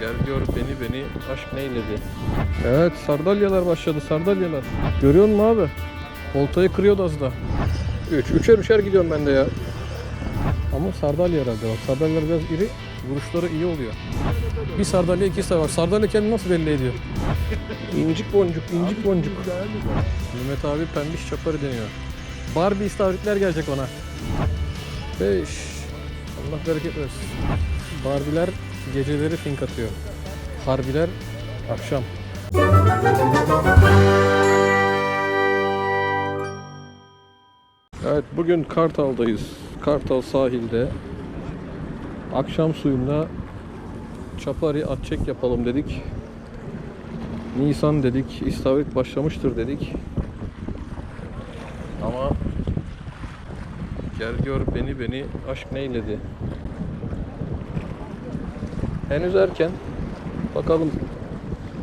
Gel gör beni beni aşk neyledi. Evet sardalyalar başladı sardalyalar. Görüyor musun abi? Oltayı kırıyordu az da. Üç. Üçer üçer gidiyorum ben de ya. Ama sardalya herhalde bak. Sardalyalar biraz iri. Vuruşları iyi oluyor. Bir sardalya iki sardalya. Sardalya kendini nasıl belli ediyor? İncik boncuk, incik boncuk. Mehmet abi pembiş çaparı deniyor. Barbie istavritler gelecek ona. Beş. Allah bereket versin. Barbiler geceleri fink atıyor. Harbiler akşam. Evet bugün Kartal'dayız. Kartal sahilde. Akşam suyunda çapari atçek yapalım dedik. Nisan dedik, istavrit başlamıştır dedik. Ama gel gör beni beni aşk neyledi. Henüz erken. Bakalım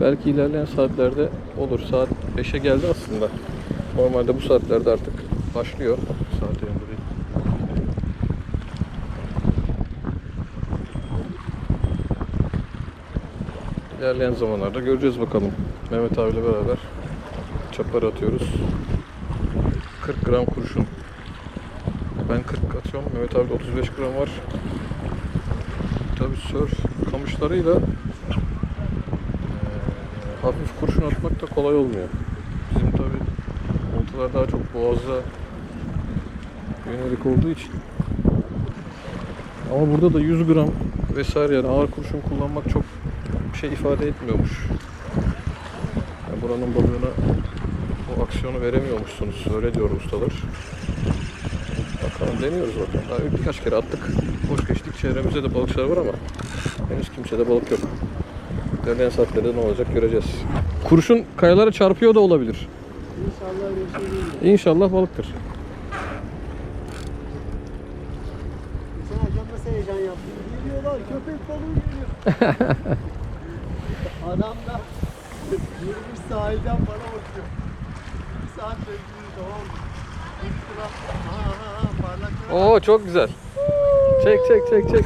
belki ilerleyen saatlerde olur. Saat 5'e geldi aslında. Normalde bu saatlerde artık başlıyor. Saat yanında. İlerleyen zamanlarda göreceğiz bakalım. Mehmet abiyle beraber çapar atıyoruz. 40 gram kurşun. Ben 40 atıyorum. Mehmet abi de 35 gram var. Tabi surf kamışlarıyla hafif kurşun atmak da kolay olmuyor. Bizim tabi oltalar daha çok boğaza yönelik olduğu için. Ama burada da 100 gram vesaire yani ağır kurşun kullanmak çok bir şey ifade etmiyormuş. Yani buranın balığına o aksiyonu veremiyormuşsunuz. Öyle diyor ustalar. Bakalım deniyoruz bakalım. Daha birkaç kere attık. Boş geçtik. Çevremizde de balıkçılar var ama henüz kimsede balık yok. İlerleyen saatlerde ne olacak göreceğiz. Kurşun kayalara çarpıyor da olabilir. İnşallah öyle şey değil. İnşallah balıktır. Geçen akşam nasıl heyecan yaptı? Geliyorlar köpek balığı geliyor. Adam da yürümüş sahilden bana bakıyor. Bir saat bekliyor tamam mı? Oo çok güzel. Çek çek çek çek.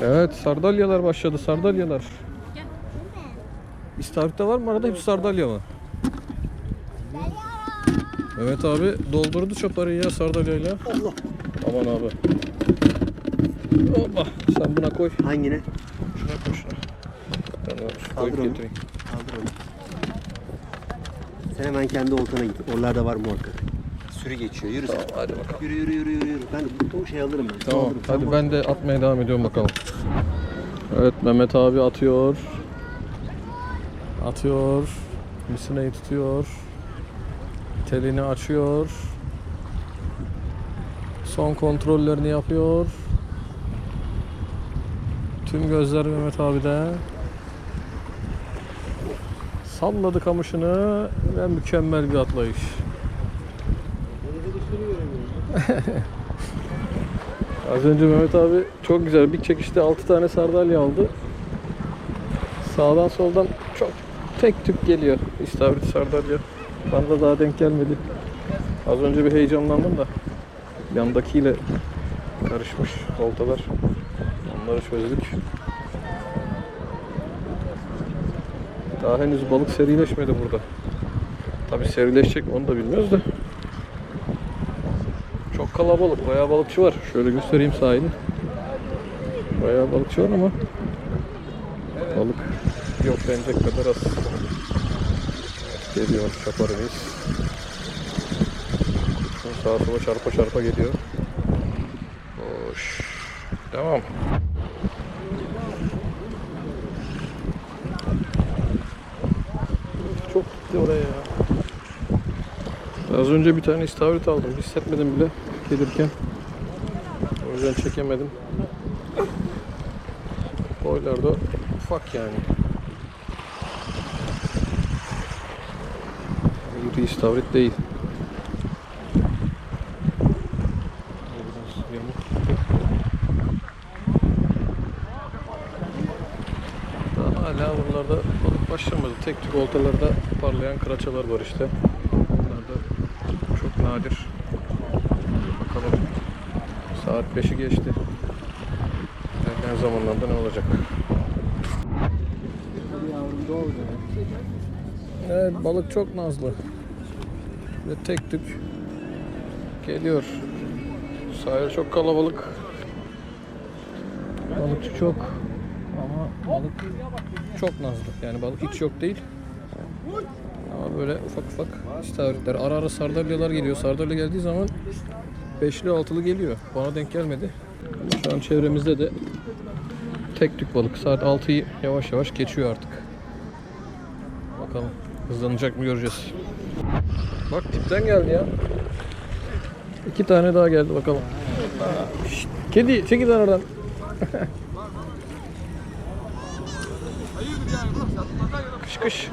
Evet sardalyalar başladı sardalyalar. İstavrit'te var mı arada hep sardalya mı? Mehmet abi doldurdu çaparıyı ya sardalyayla. Allah. Aman abi. Hoppa sen buna koy. Hangine? Şuna koy şuna. Ben koyup getireyim. Kaldır onu. Sen hemen kendi oltana git. Oralarda var muhakkak. Sürü geçiyor. Yürü sen. Tamam hadi bakalım. Yürü yürü yürü yürü. Ben bu şey alırım ben. Tamam alırım. Hadi bak. ben de atmaya devam ediyorum bakalım. Evet Mehmet abi atıyor. Atıyor. Misineyi tutuyor. Telini açıyor. Son kontrollerini yapıyor. Tüm gözler Mehmet abide. Salladı kamışını ve mükemmel bir atlayış. Az önce Mehmet abi çok güzel bir çekişte 6 tane sardalya aldı. Sağdan soldan çok tek tük geliyor istavrit sardalya. Bana da daha denk gelmedi. Az önce bir heyecanlandım da yandakiyle karışmış oltalar. Onları çözdük. Daha henüz balık serileşmedi burada. Tabi serileşecek onu da bilmiyoruz da. Kalabalık, bayağı balıkçı var. Şöyle göstereyim sahili. Bayağı balıkçı var ama balık yok denecek kadar az. Geliyor çaparımız. Sağa sola çarpa çarpa geliyor. Hoş. Devam. Çok gitti oraya ya. Az önce bir tane istavrit aldım. Hissetmedim bile gelirken. O yüzden çekemedim. Boylar da ufak yani. İri istavrit değil. Hala buralarda balık başlamadı. Tek tük oltalarda parlayan kıraçalar var işte. Bunlar da çok nadir. Bakalım. Saat 5'i geçti. İlerleyen zamanlarda ne olacak? Evet balık çok nazlı. Ve tek tük geliyor. Sahil çok kalabalık. Balıkçı çok. Ama balık çok nazlı. Yani balık hiç yok değil. Ama böyle ufak ufak istavritler. Ara ara sardalyalar geliyor. Sardalya geldiği zaman beşli altılı geliyor. Bana denk gelmedi. Şu an çevremizde de tek tük balık. Saat 6'yı yavaş yavaş geçiyor artık. Bakalım hızlanacak mı göreceğiz. Bak tipten geldi ya. İki tane daha geldi bakalım. Şşt, kedi çekil oradan. kış kış.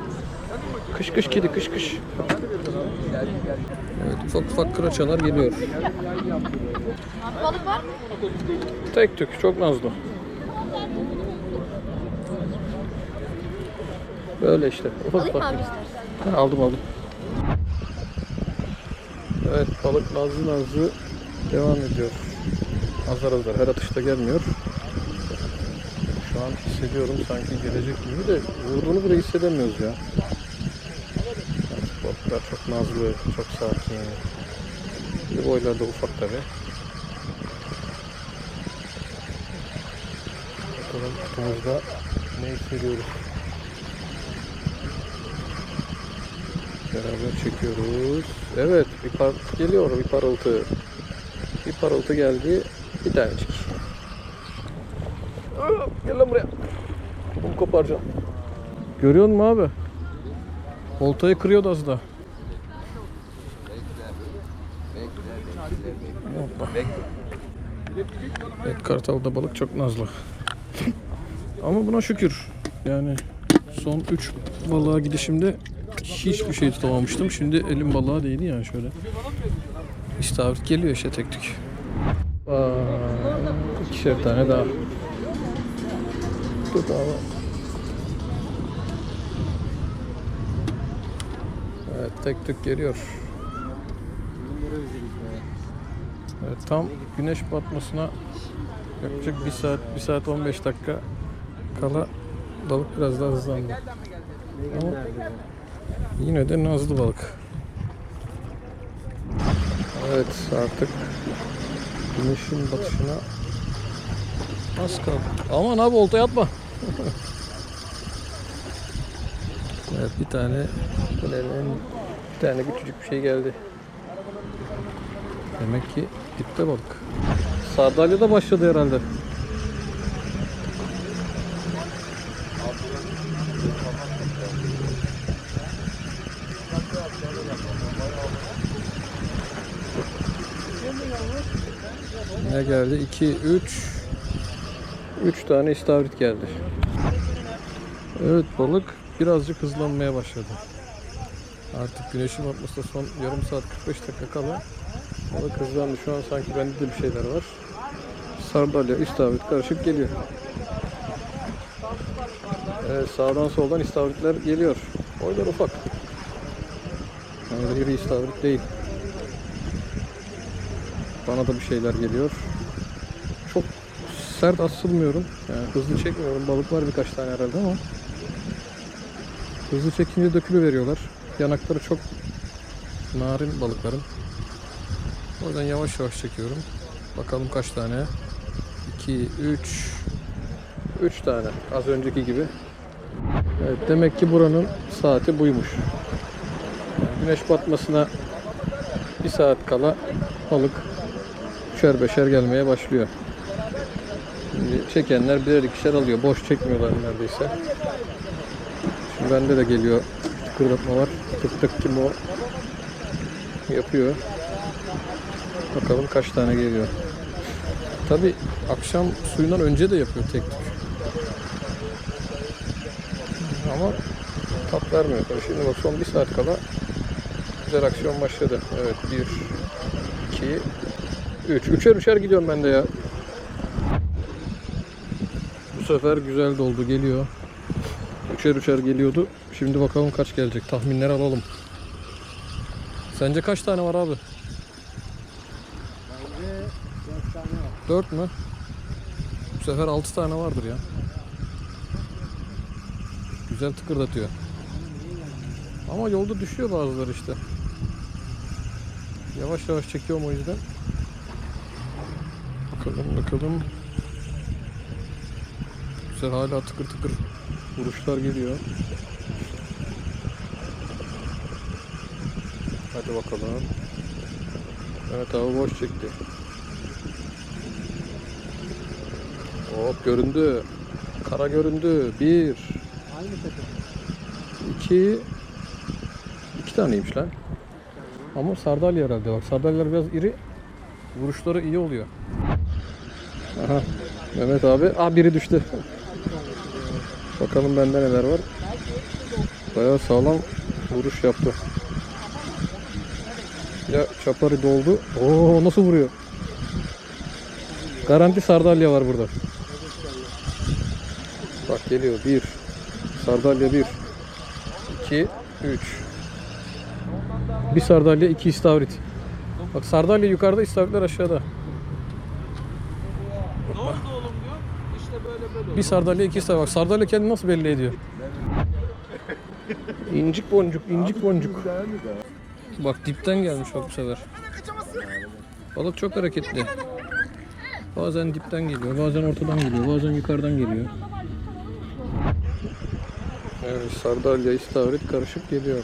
Kış kış kedi kış kış. Evet ufak ufak kıraçalar geliyor. Balık var mı? Tek tük çok nazlı. Böyle işte ufak ufak. Ha, aldım aldım. Evet balık nazlı nazlı devam ediyor. Azar azar her atışta gelmiyor. Şu an hissediyorum sanki gelecek gibi de vurduğunu bile hissedemiyoruz ya. Balıklar çok nazlı, çok sakin. Bir boyları da ufak tabi. Bakalım kutumuzda ne hissediyoruz. Beraber çekiyoruz. Evet bir par geliyor bir parıltı. Bir parıltı geldi. Bir tanecik. Gel lan buraya. Bunu koparacağım. Görüyor musun abi? Oltayı kırıyordu az da. Hoppa. Evet kartalda balık çok nazlı. Ama buna şükür. Yani son 3 balığa gidişimde hiçbir şey tutamamıştım. Şimdi elim balığa değdi yani şöyle. İstavrit geliyor işte tek tük. Aa, ikişer tane daha. Tut abi. Evet tek tük geliyor. Evet, tam güneş batmasına yaklaşık 1 saat 1 saat 15 dakika kala balık biraz daha hızlandı. Ama Yine de nazlı balık. Evet artık güneşin batışına az kaldı. Aman abi oltaya atma. evet bir tane bir tane küçücük bir şey geldi. Demek ki dipte balık. Sardalya da başladı herhalde. Ne geldi? 2, 3 3 tane istavrit geldi. Evet balık birazcık hızlanmaya başladı. Artık güneşin batmasına son yarım saat 45 dakika kala balık hızlandı. Şu an sanki bende de bir şeyler var. Sardalya, istavrit karışık geliyor. Evet sağdan soldan istavritler geliyor. Boylar ufak. Yani iri istavrit değil. Bana da bir şeyler geliyor. Çok sert asılmıyorum. Yani hızlı çekmiyorum. Balık var birkaç tane herhalde ama hızlı çekince dökülü veriyorlar. Yanakları çok narin balıkların. Yüzden yavaş yavaş çekiyorum. Bakalım kaç tane. 2, 3 3 tane. Az önceki gibi. Evet, demek ki buranın saati buymuş. Güneş batmasına bir saat kala balık üçer beşer gelmeye başlıyor. Şimdi çekenler birer ikişer alıyor. Boş çekmiyorlar neredeyse. Şimdi bende de geliyor. Kıkırdatma var. Tık tık kim o yapıyor. Bakalım kaç tane geliyor. Tabi akşam suyundan önce de yapıyor tek tük. Ama tat vermiyor. Tabii Şimdi bak son bir saat kala güzel aksiyon başladı. Evet 1 2 3. Üçer üçer gidiyorum ben de ya. Bu sefer güzel doldu geliyor. Üçer üçer geliyordu. Şimdi bakalım kaç gelecek. Tahminleri alalım. Sence kaç tane var abi? 4 tane var. 4 mü? Bu sefer 6 tane vardır ya. Güzel tıkırdatıyor. Ama yolda düşüyor bazıları işte. Yavaş yavaş çekiyorum o yüzden. Bakalım bakalım. Güzel hala tıkır tıkır vuruşlar geliyor. Hadi bakalım. Evet abi boş çekti. Hop göründü. Kara göründü. Bir, Aynı takım. iki, iki taneymiş lan. Ama sardalya herhalde bak. Sardalyalar biraz iri. Vuruşları iyi oluyor. Aha. Mehmet abi. Aa biri düştü. Bakalım bende neler var. Bayağı sağlam vuruş yaptı. Ya çaparı doldu. Oo nasıl vuruyor? Garanti sardalya var burada. Geliyor. Bir. Sardalya bir. İki. Üç. Bir sardalya iki istavrit. Bak sardalya yukarıda istavritler aşağıda. Ne oldu oğlum diyor. İşte böyle böyle. Bir sardalya iki istavrit. Bak sardalya kendini nasıl belli ediyor? İncik boncuk, incik boncuk. Bak dipten gelmiş bak bu sefer. Balık çok hareketli. Bazen dipten geliyor, bazen ortadan geliyor, bazen yukarıdan geliyor. Evet, sardalya, istavrit karışık geliyor.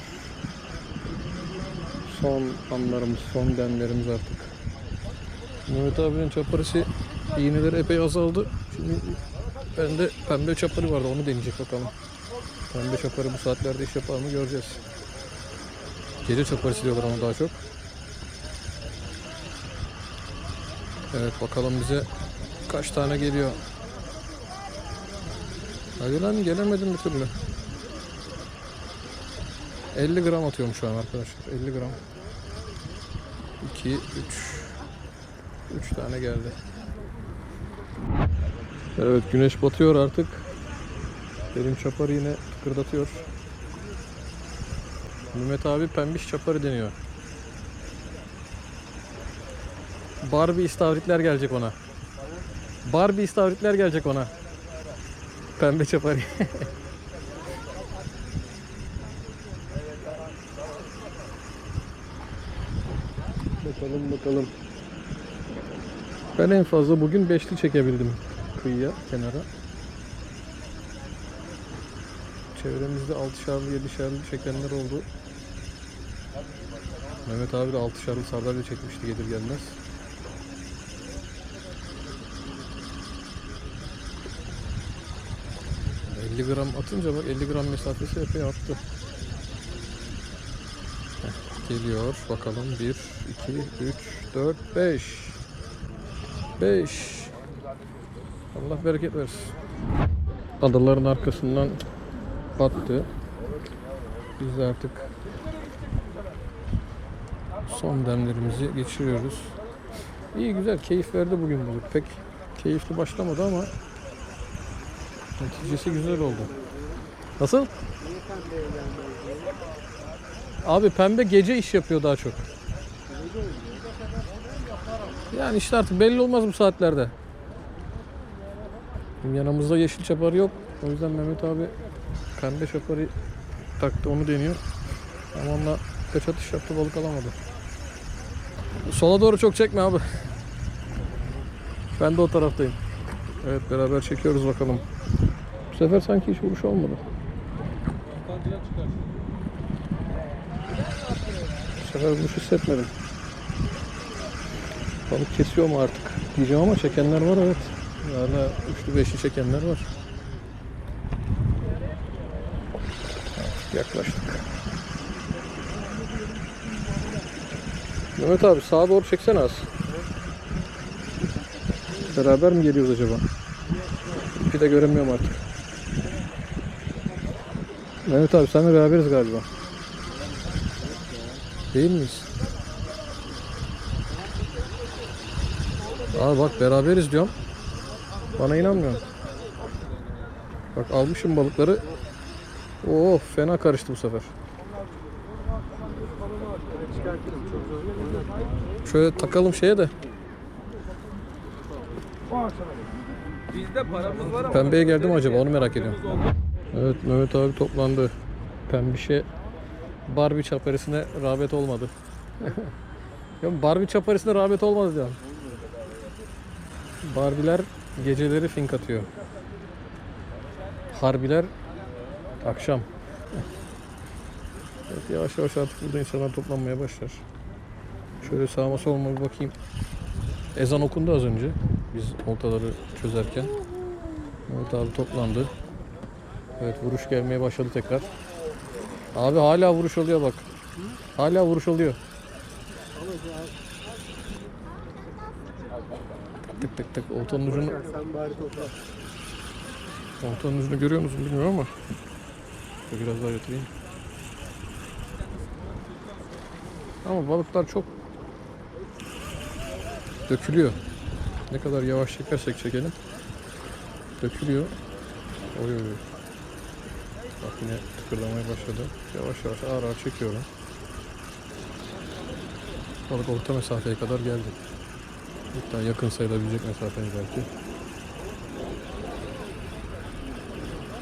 Son anlarımız, son demlerimiz artık. Mehmet abinin çaparısı iğneleri epey azaldı. Şimdi bende pembe çaparı vardı, onu deneyecek bakalım. Pembe çaparı bu saatlerde iş yapar mı göreceğiz. Gece çaparısı diyorlar ona daha çok. Evet bakalım bize kaç tane geliyor. Hadi lan gelemedim bir türlü. 50 gram atıyorum şu an arkadaşlar. 50 gram. 2, 3. 3 tane geldi. Evet güneş batıyor artık. Benim çapar yine tıkırdatıyor. Mehmet abi pembiş çaparı deniyor. Barbie istavritler gelecek ona. Barbie istavritler gelecek ona. Pembe çaparı. bakalım bakalım. Ben en fazla bugün beşli çekebildim kıyıya, kenara. Çevremizde 6'şarlı 7'şarlı çekenler oldu. Mehmet abi de 6'şarlı sardalya çekmişti gelir gelmez. ...50 gram atınca bak 50 gram mesafesi epey arttı. Geliyor bakalım 1, 2, 3, 4, 5 5 Allah bereket versin. Adaların arkasından battı. Biz artık son demlerimizi geçiriyoruz. İyi güzel keyif verdi bugün balık. Pek keyifli başlamadı ama neticesi güzel oldu. Nasıl? Abi pembe gece iş yapıyor daha çok. Yani işte artık belli olmaz bu saatlerde. Bizim yanımızda yeşil çaparı yok. O yüzden Mehmet abi pembe çaparı taktı onu deniyor. Ama onunla kaç atış yaptı balık alamadı. Sola doğru çok çekme abi. Ben de o taraftayım. Evet beraber çekiyoruz bakalım. Bu sefer sanki hiç vuruş olmadı. Sefer vuruş hissetmedim. Balık kesiyor mu artık diyeceğim ama çekenler var evet. Hala üçlü beşli çekenler var. Artık yaklaştık. Mehmet abi sağa doğru çeksene az. Beraber mi geliyoruz acaba? İpi de göremiyorum artık. Mehmet abi senle beraberiz galiba. Değil miyiz? Aa bak beraberiz diyorum. Bana inanmıyorsun. Bak almışım balıkları. Oo fena karıştı bu sefer. Şöyle takalım şeye de. Bizde paramız var ama. Pembeye geldi mi acaba onu merak ediyorum. Evet Mehmet abi toplandı. Pembişe Barbie çaperesine rağbet olmadı. ya Barbie çaperesine rağbet olmaz ya. Barbiler geceleri fink atıyor. Harbiler akşam. Evet, yavaş yavaş artık burada insanlar toplanmaya başlar. Şöyle sağıma soluma bir bakayım. Ezan okundu az önce. Biz oltaları çözerken. Abi toplandı. Evet vuruş gelmeye başladı tekrar. Abi hala vuruş oluyor bak. Hala vuruş oluyor. Tık tık tık oltanın ucunu, oltanın ucunu görüyor musun bilmiyorum ama. Biraz daha götüreyim. Ama balıklar çok dökülüyor. Ne kadar yavaş çekersek çekelim dökülüyor. Oy oy. oy. Yine tıkırdamaya başladı. Yavaş yavaş ağır ağır çekiyorum. Balık orta mesafeye kadar geldi. Hatta yakın sayılabilecek mesafeyi belki.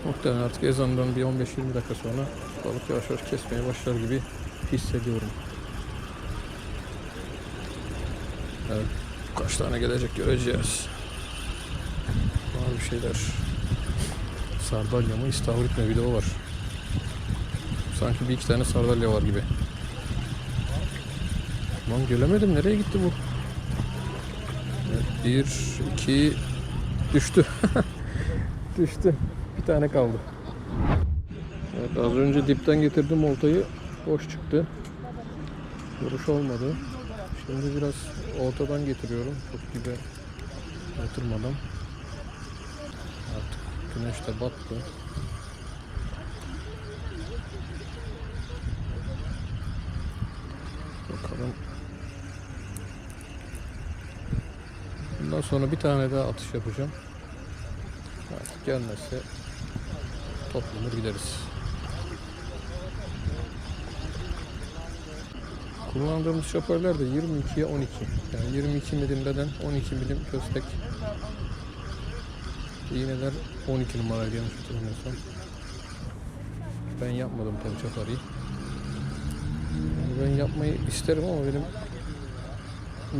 Muhtemelen artık ezandan bir 15-20 dakika sonra balık yavaş yavaş kesmeye başlar gibi hissediyorum. Evet. Kaç tane gelecek göreceğiz. Var bir şeyler. Sardalya mı istavrit mi bir var. Sanki bir iki tane sardalya var gibi. Lan gelemedim. Nereye gitti bu? Evet, bir, iki, düştü. düştü. Bir tane kaldı. Evet, az önce dipten getirdim oltayı. Boş çıktı. Vuruş olmadı. Şimdi biraz ortadan getiriyorum. Çok gibi batırmadan. Artık güneş de battı. Bakalım. Bundan sonra bir tane daha atış yapacağım. Artık gelmezse toplanır gideriz. Kullandığımız şoförler de 22'ye 12. Yani 22 milim beden, 12 milim köstek. İğneler 12 numaraydı yanlış hatırlamıyorsam. Ben yapmadım tabii çaparıyı. Yani ben yapmayı isterim ama benim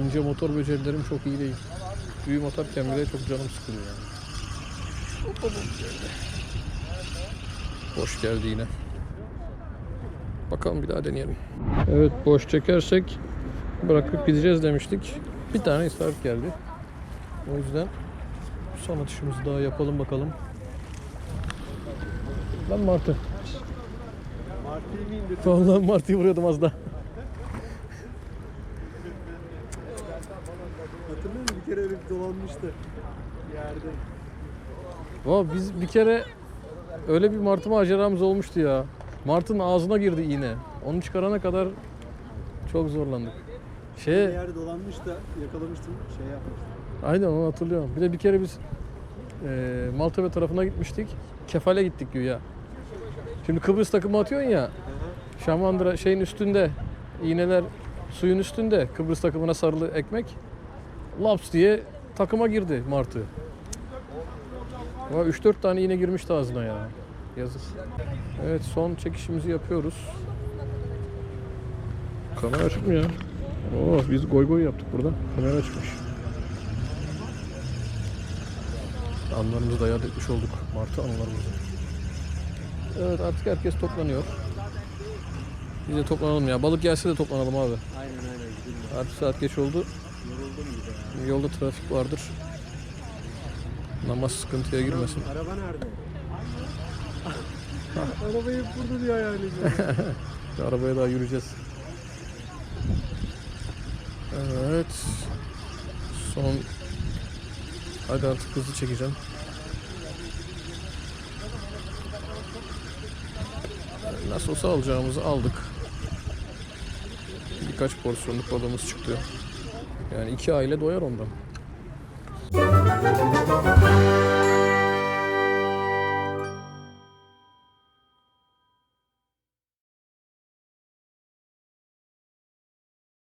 ince motor becerilerim çok iyi değil. Büyük atarken bile çok canım sıkılıyor yani. Boş geldi yine. Bakalım bir daha deneyelim. Evet boş çekersek bırakıp gideceğiz demiştik. Bir tane isabet geldi. O yüzden son atışımızı daha yapalım bakalım. Lan Martı. Martı'yı mı indirdim? Vallahi Martı'yı vuruyordum az daha. Hatırlıyor musun? Bir kere bir dolanmıştı. Yerde. Valla biz bir kere öyle bir martı maceramız olmuştu ya. Martın ağzına girdi iğne. Onu çıkarana kadar çok zorlandık. Bir Şey, yerde dolanmış da yakalamıştım. Şey yapmıştım. aynen onu hatırlıyorum. Bir de bir kere biz e, Maltepe tarafına gitmiştik. Kefale gittik güya. Şimdi Kıbrıs takımı atıyorsun ya. Şamandıra şeyin üstünde. iğneler suyun üstünde. Kıbrıs takımına sarılı ekmek. Laps diye takıma girdi martı. Vay 3-4 tane iğne girmişti ağzına ya. Yazık. Evet son çekişimizi yapıyoruz. Kamera açık mı ya? Oo, biz goy goy yaptık burada. Kamera açmış. Anılarımızı da yad etmiş olduk. Martı anılarımızı. Evet artık herkes toplanıyor. Biz de toplanalım ya. Balık gelse de toplanalım abi. Aynen aynen. Gidelim. Artık saat geç oldu. Yolda trafik vardır. Namaz sıkıntıya girmesin. Araba nerede? Arabayı hep burada diyor yani. Arabaya daha yürüyeceğiz. Evet. Son. Hadi artık hızlı çekeceğim. Nasıl olsa alacağımızı aldık. Birkaç porsiyonluk balığımız çıktı. Yani iki aile doyar ondan.